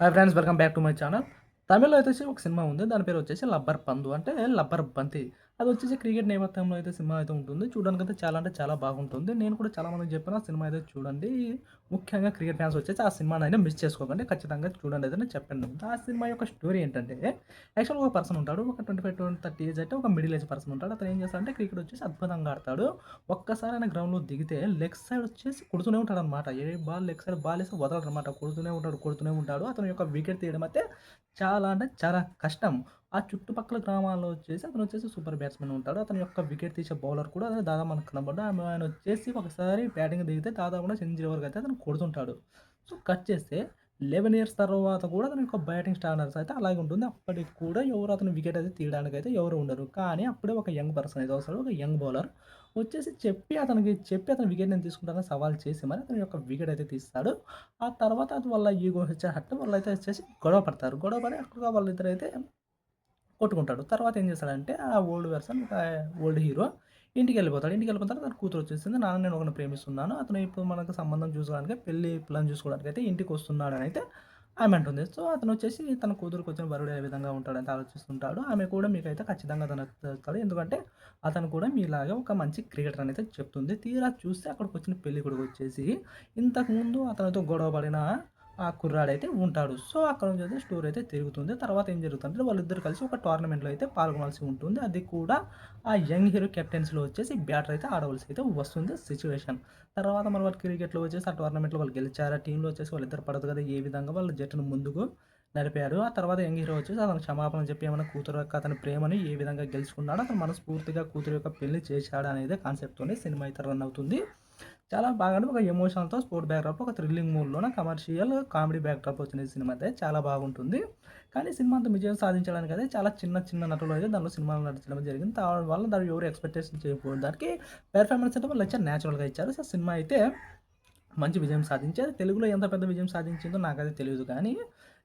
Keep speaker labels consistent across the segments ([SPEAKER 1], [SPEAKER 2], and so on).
[SPEAKER 1] Hi friends welcome back to my channel తమిళ్ళో అయితే ఒక cinema ఉంది. దాని పేరు వచ్చేసి లబ్బర్ పందు. అంటే లబ్బర్ బంతి. అది వచ్చేసి క్రికెట్ నేపథ్యంలో అయితే సినిమా అయితే ఉంటుంది. చూడడానికి అయితే చాలా అంటే చాలా బాగుంటుంది. నేను కూడా చాలా మందికి చెప్పిన సినిమా అయితే చూడండి. ముఖ్యంగా క్రికెట్ ఫ్యాన్స్ వచ్చేసి ఆ సినిమాని అయినా మిస్ చేసుకోకండి. ఖచ్చితంగా చూడండి అయితే చెప్పండి ఆ సినిమా యొక్క స్టోరీ ఏంటంటే యాక్చువల్గా ఒక పర్సన్ ఉంటాడు. ఒక twenty five twenty thirty age అయితే ఒక మిడిల్ ఏజ్ పర్సన్ ఉంటాడు. అతను ఏం చేస్తాడంటే క్రికెట్ వచ్చేసి అద్భుతంగా ఆడతాడు. ఒక్కసారి ఆయన గ్రౌండ్లో దిగితే లెగ్ సైడ్ వచ్చేసి కొడుతూనే ఉంటాడు అనమాట ఏ బాల్ లెగ్ సైడ్ బాల్ వేసి వదలడు అనమాట కొడుతూనే ఉంటాడు కొడుతూనే ఉంటాడు. అతని యొక్క వికెట్ తీయడం అయితే చాలా అంటే చాలా కష్టం. ఆ చుట్టుపక్కల గ్రామాల్లో వచ్చేసి అతను వచ్చేసి సూపర్ బ్యాట్స్మెన్ ఉంటాడు. అతని యొక్క వికెట్ తీసే బౌలర్ కూడా అతను దాదాపు మనకు కనబడ్డా. ఆయన వచ్చేసి ఒకసారి బ్యాటింగ్ దిగితే దాదాపు సెంచరీ వరకు అయితే అతను కొడుతుంటాడు. సో కట్ చేస్తే లెవెన్ ఇయర్స్ తర్వాత కూడా అతని యొక్క బ్యాటింగ్ స్టాండర్డ్స్ అయితే అలాగే ఉంటుంది. అప్పటికి కూడా ఎవరు అతను వికెట్ అయితే తీయడానికి అయితే ఎవరు ఉండరు. కానీ అప్పుడే ఒక యంగ్ పర్సన్ అయితే వస్తాడు ఒక యంగ్ బౌలర్ వచ్చేసి చెప్పి అతనికి చెప్పి అతని వికెట్ నేను తీసుకుంటానని సవాల్ చేసి మరి అతని యొక్క వికెట్ అయితే తీస్తాడు. ఆ తర్వాత అది వాళ్ళ ఈగో వచ్చే హట్ వాళ్ళు అయితే వచ్చేసి గొడవ పడతారు. గొడవ పడి అక్కడ వాళ్ళిద్దరైతే అయితే కొట్టుకుంటాడు. తర్వాత ఏం చేస్తాడంటే ఆ ఓల్డ్ వెర్సన్ ఓల్డ్ హీరో ఇంటికి వెళ్ళిపోతాడు. ఇంటికి వెళ్ళిపోతాడు తర్వాత తన కూతురు వచ్చేసింది నాన్న నేను ఒకరిని ప్రేమిస్తున్నాను. అతను ఇప్పుడు మనకు సంబంధం చూసుకోవడానికి పెళ్ళి పిల్లని చూసుకోవడానికి అయితే ఇంటికి వస్తున్నాడు అని అయితే ఆమె అంటుంది. సో అతను వచ్చేసి తన కూతురుకు వచ్చిన వరుడు ఏ విధంగా ఉంటాడని ఆలోచిస్తుంటాడు. ఆమె కూడా మీకు అయితే ఖచ్చితంగా తను తెలుస్తాడు. ఎందుకంటే అతను కూడా మీలాగే ఒక మంచి క్రికెటర్ అని అయితే చెప్తుంది. తీరా చూస్తే అక్కడికి వచ్చిన పెళ్ళి కొడుకు వచ్చేసి ఇంతకుముందు అతనితో గొడవ పడిన ఆ కుర్రాడైతే ఉంటాడు. సో అక్కడ నుంచి అయితే స్టోరీ అయితే తిరుగుతుంది. తర్వాత ఏం జరుగుతుందంటే వాళ్ళిద్దరు కలిసి ఒక టోర్నమెంట్లో అయితే పాల్గొనాల్సి ఉంటుంది. అది కూడా ఆ యంగ్ హీరో కెప్టెన్స్లో వచ్చేసి బ్యాటర్ అయితే ఆడవలసి అయితే వస్తుంది సిచ్యువేషన్. తర్వాత మన వాళ్ళు క్రికెట్లో వచ్చేసి ఆ టోర్నమెంట్లో వాళ్ళు గెలిచారు? ఆ టీంలో వచ్చేసి వాళ్ళిద్దరు పడదు కదా ఏ విధంగా? వాళ్ళ జట్టును ముందుకు నడిపాడు ఆ తర్వాత యంగ్ హీరో వచ్చేసి అతను క్షమాపణ చెప్పి ఏమైనా కూతురు యొక్క అతని ప్రేమని ఏ విధంగా గెలుచుకున్నాడో అతను మనస్ఫూర్తిగా కూతురు యొక్క పెళ్ళి చేశాడు అనేది కాన్సెప్ట్తోనే సినిమా అయితే రన్ అవుతుంది. చాలా బాగా ఒక ఎమోషనల్తో స్పోర్ట్ బ్యాక్డ్రాప్ ఒక థ్రిల్లింగ్ మూడ్లోన కమర్షియల్ కామెడీ బ్యాక్డ్రాప్ వచ్చిన సినిమా అయితే. చాలా బాగుంటుంది. కానీ సినిమా అంత విజయం సాధించడానికి అయితే చాలా చిన్న చిన్న నటులు అయితే దానిలో సినిమాలు నటించడం జరిగింది. దాని వల్ల దాన్ని ఎవరు ఎక్స్పెక్టేషన్ చేయకూడదు. దానికి పెర్ఫార్మెన్స్ అయితే వాళ్ళు న్యాచురల్గా ఇచ్చారు. సో సినిమా అయితే మంచి విజయం సాధించారు. తెలుగులో ఎంత పెద్ద విజయం సాధించిందో నాకైతే తెలియదు కానీ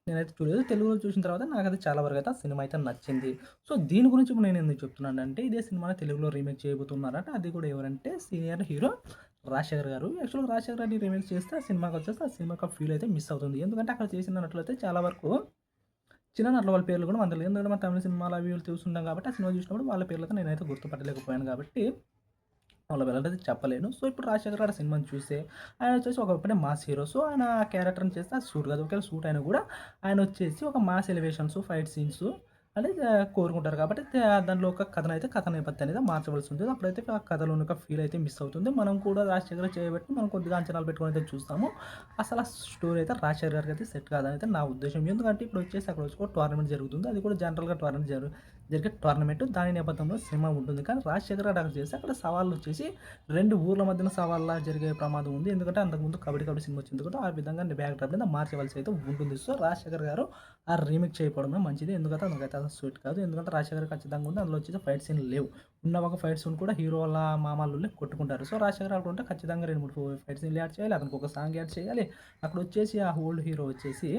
[SPEAKER 1] నేనైతే చూడలేదు. తెలుగులో చూసిన తర్వాత నాకైతే చాలా వరకు అయితే ఆ సినిమా అయితే నచ్చింది. సో దీని గురించి నేను ఎందుకు చెప్తున్నాను అంటే ఇదే సినిమాని తెలుగులో రీమేక్ చేయబోతున్నారట. అది కూడా ఎవరంటే సీనియర్ హీరో రాజశేఖర్ గారు. యాక్చువల్గా రాజశేఖర్ గారిని రీమేక్ చేస్తే ఆ సినిమాకి వచ్చేస్తే ఆ సినిమా ఫీల్ అయితే మిస్ అవుతుంది. ఎందుకంటే అక్కడ చేసిన నటులైతే చాలా వరకు చిన్న నటుల వాళ్ళ పేర్లు కూడా అందలేదు ఎందుకంటే మన తమిళ సినిమాలు అవి చూస్తుంటాం కాబట్టి ఆ సినిమా చూసినప్పుడు వాళ్ళ పేర్లతో నేనైతే గుర్తుపట్టలేకపోయాను కాబట్టి వాళ్ళ వెళ్ళలేదు చెప్పలేను. సో ఇప్పుడు రాజశేఖర్ గారు సినిమాని చూస్తే ఆయన వచ్చేసి ఒకప్పుడు మాస్ హీరో. సో ఆయన ఆ క్యారెక్టర్ని చేస్తే అది సూట్ కాదు. ఒకవేళ సూట్ అయినా కూడా ఆయన వచ్చేసి ఒక మాస్ ఎలివేషన్స్ ఫైట్ సీన్స్ అంటే కోరుకుంటారు. కాబట్టి దానిలో ఒక కథను అయితే కథ నేపథ్యం అనేది మార్చవలసి ఉంటుంది. అప్పుడైతే ఆ కథలో ఉన్న ఫీల్ అయితే మిస్ అవుతుంది. మనం కూడా రాజశేఖర్ చేయబట్టి మనం కొద్దిగా అంచనాలు పెట్టుకొని అయితే చూస్తాము. అసలు ఆ స్టోరీ అయితే రాజశేఖర్ గారికి అయితే సెట్ కాదని అయితే నా ఉద్దేశం. ఎందుకంటే ఇప్పుడు వచ్చేసి అక్కడ వచ్చి టోర్నమెంట్ జరుగుతుంది. అది కూడా జనరల్గా టోర్నమెంట్ జరు జరిగే టోర్నమెంట్ దాని నేపథ్యంలో సినిమా ఉంటుంది. కానీ రాజశేఖర్ గారు అక్కడ చేసి అక్కడ సవాళ్ళు వచ్చేసి రెండు ఊర్ల మధ్యన సవాళ్ళ జరిగే ప్రమాదం ఉంది. ఎందుకంటే అంతకుముందు కబడ్డీ కబడ్డీ సినిమా వచ్చింది కూడా ఆ విధంగా బ్యాక్ డ్రాప్ మీద మార్చవలసి అయితే ఉంటుంది. సో రాజశేఖర్ గారు ఆ రీమేక్ చేయకపోవడమే మంచిది. ఎందుకంటే అందుకైతే స్వీట్ కాదు. ఎందుకంటే రాజశేఖర్ ఖచ్చితంగా ఉంది. అందులో వచ్చేసి ఫైట్ సీన్ లేవు. ఉన్న ఒక ఫైట్ సీన్ కూడా హీరో వాళ్ళ మామల్లులే కొట్టుకుంటారు. సో రాజశేఖర్ అక్కడ ఉంటే ఖచ్చితంగా రెండు మూడు ఫైట్ సీన్లు యాడ్ చేయాలి. అతనికి ఒక సాంగ్ యాడ్ చేయాలి. అక్కడ వచ్చేసి ఆ ఓల్డ్ హీరో వచ్చేసి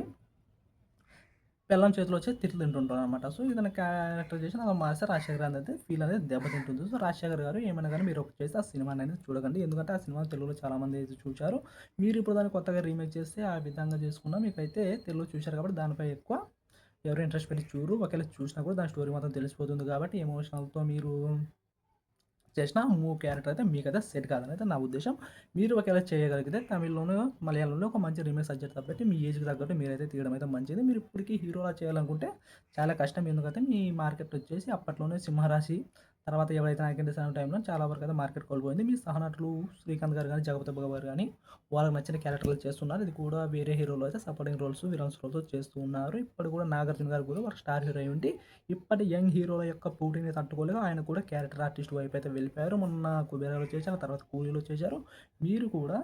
[SPEAKER 1] పెళ్ళం చేతిలో వచ్చి తిట్లు తింటుంటారు అనమాట సో ఇతని క్యారెక్టరైజేషన్ అలా మారిస్తే రాజశేఖర్ అనేది ఫీల్ అనేది దెబ్బతింటుంది. సో రాజశేఖర్ గారు ఏమైనా కానీ మీరు ఒక చేస్తే ఆ సినిమా అనేది చూడకండి. ఎందుకంటే ఆ సినిమా తెలుగులో చాలామంది అయితే చూశారు మీరు ఇప్పుడు దాన్ని కొత్తగా రీమేక్ చేస్తే ఆ విధంగా చేసుకున్నా మీకైతే తెలుగులో చూశారు కాబట్టి దానిపై ఎక్కువ ఎవరు ఇంట్రెస్ట్ పెట్టి చూరు ఒకవేళ చూసినా కూడా దాని స్టోరీ మాత్రం తెలిసిపోతుంది కాబట్టి ఎమోషనల్తో మీరు చేసిన మూవ్ క్యారెక్టర్ అయితే మీకు అయితే సెట్ కాదని అయితే నా ఉద్దేశం. మీరు ఒకవేళ చేయగలిగితే తమిళ్ళోనూ మలయాళంలో ఒక మంచి రీమేక్ సబ్జెక్ట్ కాబట్టి మీ ఏజ్కి తగ్గట్టు మీరైతే తీయడం అయితే మంచిది. మీరు ఇప్పటికీ హీరోలా చేయాలనుకుంటే చాలా కష్టం. ఎందుకంటే మీ మార్కెట్ వచ్చేసి అప్పట్లోనే సింహరాశి తర్వాత ఎవరైతే నాయకుడి డిసైన్ టైంలో చాలా వరకు అయితే మార్కెట్ కోల్పోయింది. మీ సహనటులు శ్రీకాంత్ గారు కానీ జగపతి బాబు గారు కానీ వాళ్ళకి నచ్చిన క్యారెక్టర్లు చేస్తున్నారు. ఇది కూడా వేరే హీరోలు అయితే సపోర్టింగ్ రోల్స్ విలన్స్ రోల్స్ చేస్తూ ఉన్నారు. ఇప్పుడు కూడా నాగార్జున గారు కూడా ఒక స్టార్ హీరో అయి ఉండి ఇప్పటి యంగ్ హీరోల యొక్క పోటీని తట్టుకోలేక ఆయన కూడా క్యారెక్టర్ ఆర్టిస్ట్ వైపు అయితే వెళ్ళిపోయారు. మొన్న కుబేరాలో చేశారు తర్వాత కూలీలో చేశారు. మీరు కూడా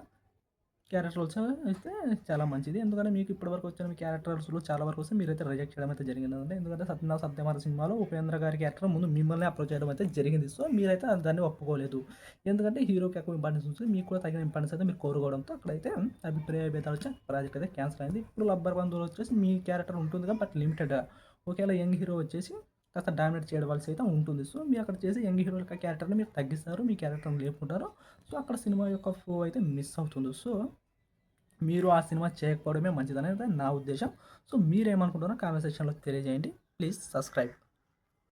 [SPEAKER 1] క్యారెక్టర్ రోల్స్ అయితే చాలా మంచిది. ఎందుకంటే మీకు ఇప్పటివరకు వచ్చిన మీ క్యారెక్టర్స్లో చాలా వరకు వస్తే మీరైతే రిజెక్ట్ చేయడం అయితే జరిగింది అంటే ఎందుకంటే సత్యనాథ సత్యమార సినిమాలో ఉపేంద్ర గారి క్యారెక్టర్ ముందు మిమ్మల్ని అప్రోచ్ చేయడం అయితే జరిగింది. సో మీరైతే దాన్ని ఒప్పుకోలేదు. ఎందుకంటే హీరోకి ఎక్కువ ఇంపార్టెన్స్ ఉంటుంది మీకు కూడా తగిన ఇంపార్టెన్స్ అయితే మీరు కోరుకోవడంతో అక్కడైతే అభిప్రాయ భేదాలు వచ్చి ప్రాజెక్ట్ అయితే క్యాన్సిల్ అయింది. ఇప్పుడు లబ్బర్ బంధువులు వచ్చేసి మీ క్యారెక్టర్ ఉంటుంది బట్ లిమిటెడ్ ఒకవేళ యంగ్ హీరో వచ్చేసి కాస్త డామినేట్ చేయవలసి అయితే ఉంటుంది. సో మీరు అక్కడ చేసి యంగ్ హీరో యొక్క క్యారెక్టర్ని మీరు తగ్గిస్తారు మీ క్యారెక్టర్ని లేపుకుంటారు. సో అక్కడ సినిమా యొక్క ఫ్లో అయితే మిస్ అవుతుంది. సో మీరు ఆ సినిమా చేయకపోవడమే మంచిదనేది నా ఉద్దేశం. సో మీరేమనుకుంటున్నారో కామెంట్ సెక్షన్లో తెలియజేయండి. Please subscribe